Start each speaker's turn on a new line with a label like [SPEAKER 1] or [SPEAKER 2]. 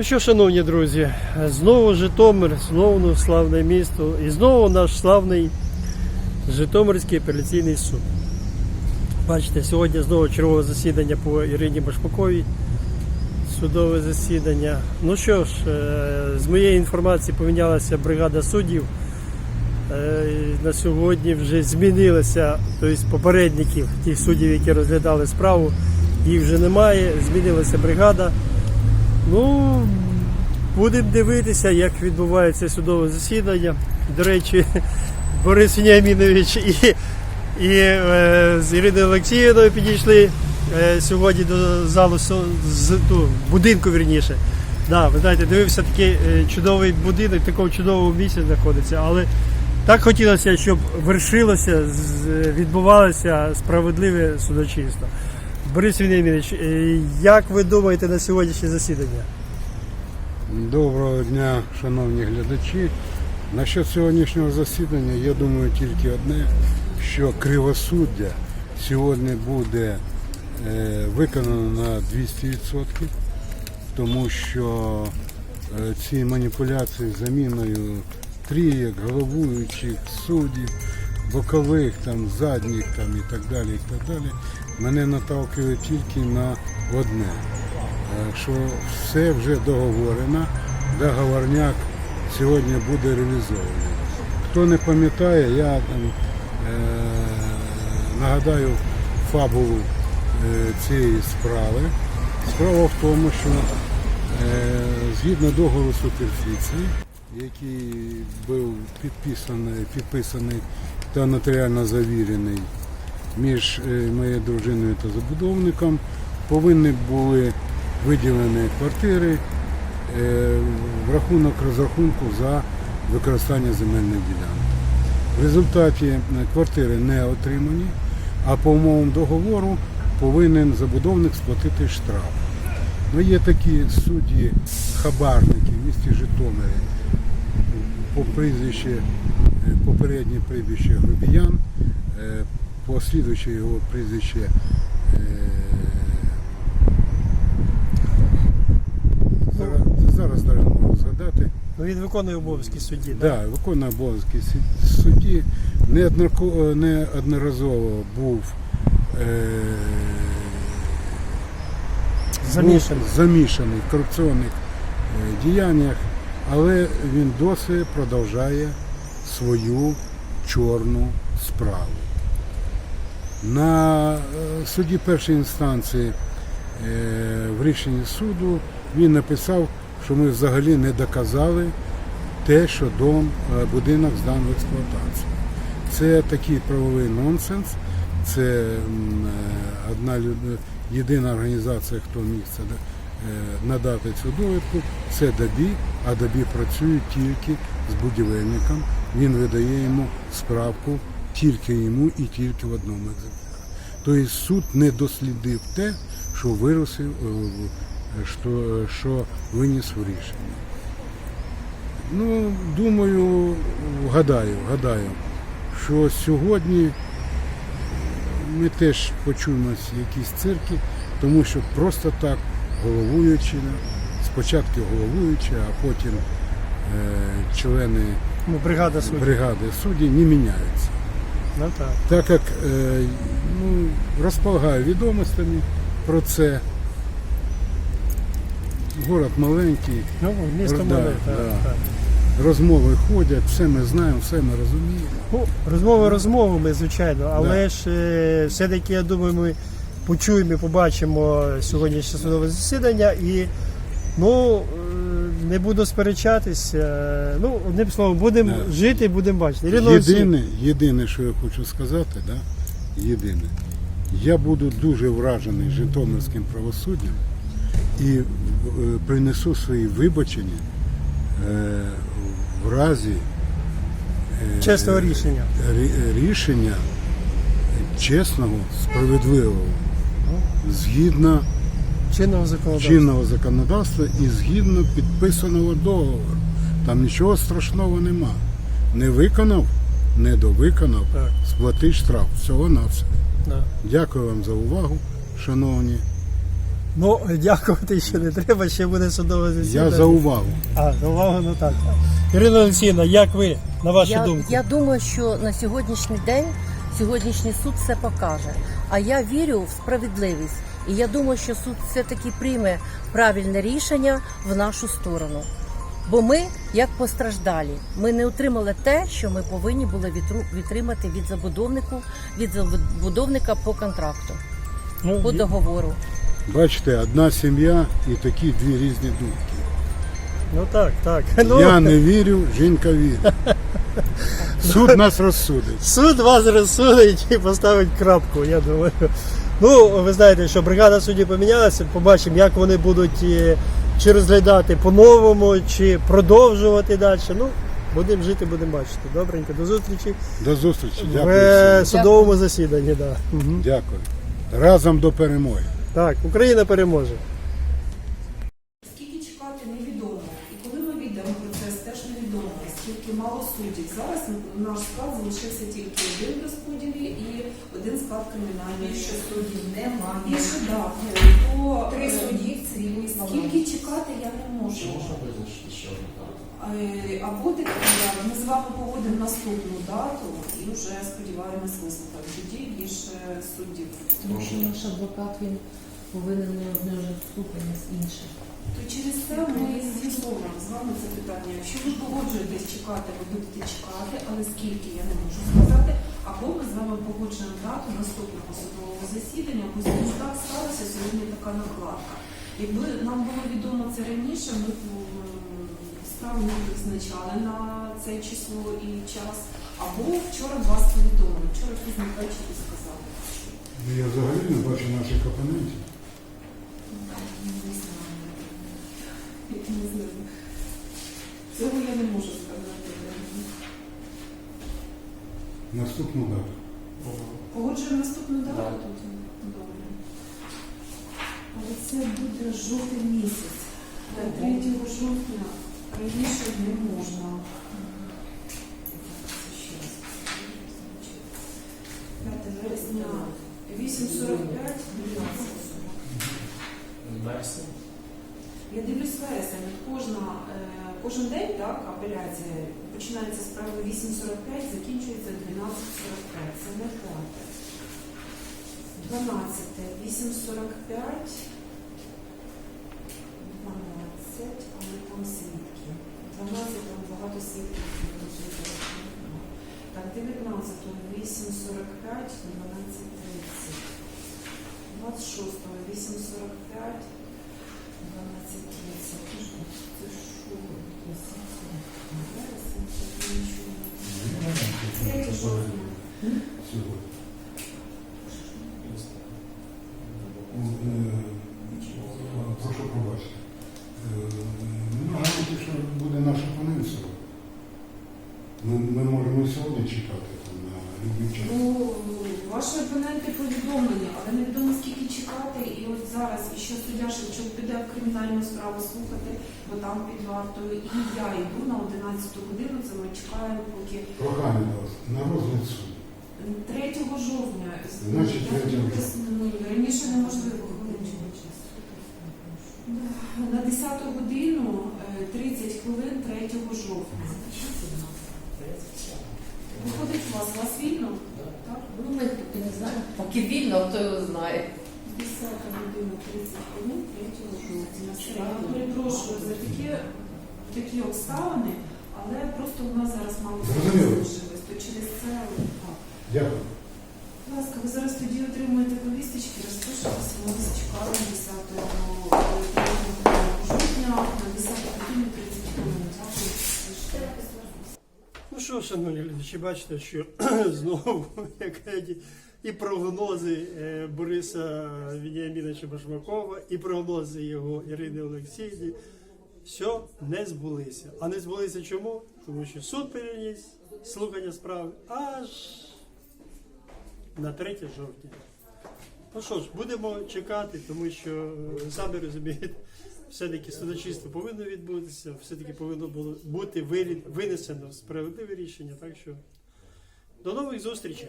[SPEAKER 1] Ну що, шановні друзі, знову Житомир, знову славне місто і знову наш славний Житомирський апеляційний суд. Бачите, сьогодні знову чергове засідання по Ірині Башпаковій. Судове засідання. Ну що ж, е, з моєї інформації помінялася бригада суддів. Е, На сьогодні вже змінилися тобто попередників тих суддів, які розглядали справу. Їх вже немає, змінилася бригада. Ну, будемо дивитися, як відбувається судове засідання. До речі, Борис Веніамінович і, і е, з Іриною Олексіївною підійшли е, сьогодні до залу з ну, будинку вірніше. Да, ви знаєте, дивився такий е, чудовий будинок, в такому чудовому місці знаходиться, але так хотілося, щоб вершилося, відбувалося справедливе судочинство. Борис Веніамінович, е, як ви думаєте на сьогоднішнє засідання?
[SPEAKER 2] Доброго дня, шановні глядачі. Насчет сьогоднішнього засідання я думаю тільки одне, що кривосуддя сьогодні буде е, виконано на 200%, тому що е, ці маніпуляції заміною трієк, головуючих, суддів, бокових, там, задніх там, і так далі, і так далі, мене наталкують тільки на одне. Е, що все вже договорено, договорняк сьогодні буде реалізований. Хто не пам'ятає, я там, е, нагадаю фабулу е, цієї справи. Справа в тому, що е, згідно договору суперфіції, який був підписаний, підписаний та нотаріально завірений між е, моєю дружиною та забудовником, повинні були виділені квартири е, в рахунок розрахунку за використання земельних ділянок. В результаті е, квартири не отримані, а по умовам договору повинен забудовник сплатити штраф. Ну, є такі судді, хабарники в місті Житомирі, по прізвище, е, попереднє прізвище Грубіян, е, по слідуюче його прізвище е, зараз, зараз навіть не можу згадати.
[SPEAKER 1] Ну, він виконує обов'язки судді.
[SPEAKER 2] Да, виконує обов'язки судді. Неодноразово був е,
[SPEAKER 1] Замішаний.
[SPEAKER 2] був замішаний в корупційних е, діяннях, але він досі продовжує свою чорну справу. На е, суді першої інстанції е, в рішенні суду він написав, що ми взагалі не доказали те, що дом, е, будинок здан в експлуатацію. Це такий правовий нонсенс. Це одна єдина організація, хто міг це надати цю довідку, це ДАБІ, а ДАБІ працює тільки з будівельником. Він видає йому справку тільки йому і тільки в одному екземплярі. Тобто суд не дослідив те, що виросив, е, що, що виніс у рішення. Ну, думаю, гадаю, гадаю, що сьогодні ми теж почуємось якісь цирки, тому що просто так головуючи, спочатку головуючи, а потім е, члени
[SPEAKER 1] Ну, бригада судді.
[SPEAKER 2] бригади судді не міняються.
[SPEAKER 1] Ну, так.
[SPEAKER 2] Так як е, ну, розполагаю відомостями про це. Город маленький,
[SPEAKER 1] Ну, місто
[SPEAKER 2] Да,
[SPEAKER 1] мале, так,
[SPEAKER 2] да.
[SPEAKER 1] так.
[SPEAKER 2] розмови ходять, все ми знаємо, все ми розуміємо.
[SPEAKER 1] Ну, розмови розмовами, звичайно, але ж е, все-таки, я думаю, ми почуємо і побачимо сьогоднішнє судове засідання і ну, не буду сперечатись. е, Ну, одним словом, будемо
[SPEAKER 2] Да.
[SPEAKER 1] жити і будемо бачити. Ірина Олексіївна,
[SPEAKER 2] Єдине, єдине, що я хочу сказати, да, єдине, я буду дуже вражений Житомирським правосуддям і е, принесу свої вибачення е, в разі е,
[SPEAKER 1] чесного рішення.
[SPEAKER 2] рі- рішення чесного, справедливого, згідно
[SPEAKER 1] Чинного законодавства.
[SPEAKER 2] чинного законодавства і згідно підписаного договору. Там нічого страшного нема. Не виконав, не довиконав,
[SPEAKER 1] Так.
[SPEAKER 2] сплати штраф. Всього на все.
[SPEAKER 1] Да.
[SPEAKER 2] Дякую вам за увагу, шановні.
[SPEAKER 1] Ну, дякувати ще не треба, ще буде судове засідання.
[SPEAKER 2] Я за увагу.
[SPEAKER 1] А, за увагу, ну так. Ірина Олексійовна, як ви, на вашу
[SPEAKER 3] Я,
[SPEAKER 1] думку?
[SPEAKER 3] я думаю, що на сьогоднішній день сьогоднішній суд все покаже. А я вірю в справедливість. І я думаю, що суд все-таки прийме правильне рішення в нашу сторону. Бо ми, як постраждалі, ми не отримали те, що ми повинні були відтримати від забудовнику, від забудовника по контракту,
[SPEAKER 1] Ну,
[SPEAKER 3] по договору.
[SPEAKER 2] Бачите, одна сім'я і такі дві різні думки.
[SPEAKER 1] ну так, так. Ну,
[SPEAKER 2] Я не вірю, жінка вірить. Суд нас розсудить.
[SPEAKER 1] Суд вас розсудить і поставить крапку, я думаю. Ну, ви знаєте, що бригада судді помінялася, побачимо, як вони будуть е, чи розглядати по-новому, чи продовжувати далі. Ну, будемо жити, будемо бачити. Добренько, до зустрічі
[SPEAKER 2] До зустрічі. Дякую. В
[SPEAKER 1] судовому засіданні. Да.
[SPEAKER 2] Дякую. Разом до перемоги.
[SPEAKER 1] Так, Україна переможе.
[SPEAKER 4] Скільки чекати невідомо. І коли ми війдемо в процес, теж невідомо, скільки мало суддів. Зараз наш склад залишився тільки один в розподілі і один склад кримінальної.
[SPEAKER 5] Більше суддів немає.
[SPEAKER 4] Більше да, то
[SPEAKER 5] Три
[SPEAKER 4] е,
[SPEAKER 5] судді в цивільній
[SPEAKER 4] Скільки чекати я не можу.
[SPEAKER 6] Можна визначити ще одну дату?
[SPEAKER 4] Е, А буде е, ми з вами погодимо наступну дату і вже сподіваємось вислухати тоді більше суддів.
[SPEAKER 7] Тому що наш адвокат він повинен не одне вже слухання з іншим.
[SPEAKER 4] То через це ми з'ясовуємо з вами це питання. Якщо ви погоджуєтесь чекати, ви будете чекати, але скільки я не можу сказати. Або ми з вами погоджуємо дату наступного судового засідання, бо так сталося сьогодні така накладка. Якби нам було відомо це раніше, ми б справу не визначали на це число і час. Або вчора вас повідомили. Вчора пізно ввечері сказали.
[SPEAKER 2] Я взагалі не бачу наших опонентів.
[SPEAKER 4] Не знаю. Не знаю. Цього я не можу сказати.
[SPEAKER 2] Наступну дату.
[SPEAKER 4] Погоджуємо наступну дату
[SPEAKER 6] Так.
[SPEAKER 4] тоді? Добре. Але це буде жовтий місяць. Та 3 жовтня раніше не можна. П'яте вересня 8.45, 12.
[SPEAKER 6] Вересня.
[SPEAKER 4] Я дивлюсь вересень. Кожна, е, кожен день так, апеляція починається з справи 8.45, закінчується 12.45. Це не п'яте. 12. 8.45. 12, але там свідки. 12 там багато свідків. Так, 19, 8.45, 12.30. 26, 8.45.
[SPEAKER 2] Прошу пробачити. Е, Ну, гадайте, що буде наш опонент сьогодні. Ми, можемо сьогодні чекати там, на любий час.
[SPEAKER 4] Ваші опоненти повідомлені, але невідомо скільки чекати. І от зараз і ще суддя Шевчук піде в кримінальну справу слухати, бо там під вартою. І я йду на 11 годину, це ми чекаємо, поки
[SPEAKER 2] Прохання до вас на розгляд суду.
[SPEAKER 4] 3 жовтня.
[SPEAKER 2] Значить,
[SPEAKER 4] Я
[SPEAKER 2] 3 жовтня.
[SPEAKER 4] ну, Раніше неможливо. На 10 годину е, 30 хвилин 3 жовтня. Виходить у вас, у вас вільно? Так?
[SPEAKER 7] Ну, ми поки не знаємо, поки вільно, хто його знає.
[SPEAKER 4] 10 година 30 хвилин 3 жовтня. Я перепрошую за такі, такі обставини, але просто у нас зараз мало
[SPEAKER 2] Зрозуміло.
[SPEAKER 4] залишилось, то через це.
[SPEAKER 2] Дякую.
[SPEAKER 4] Будь ласка, ви зараз тоді отримуєте повісточки, розпишетеся, ми вас чекаємо 10 жовтня на 10 годину 30 хвилин. Дякую.
[SPEAKER 1] Ну що, шановні глядачі, бачите, що знову і прогнози е, Бориса Вініаміновича Башмакова, і прогнози його Ірини Олексіївни, все не збулися. А не збулися чому? Тому що суд переніс слухання справи аж на 3 жовтня. Ну що ж, будемо чекати, тому що е, самі розумієте, все-таки судочинство повинно відбутися, все-таки повинно було бути винесено справедливе рішення. Так що до нових зустрічей.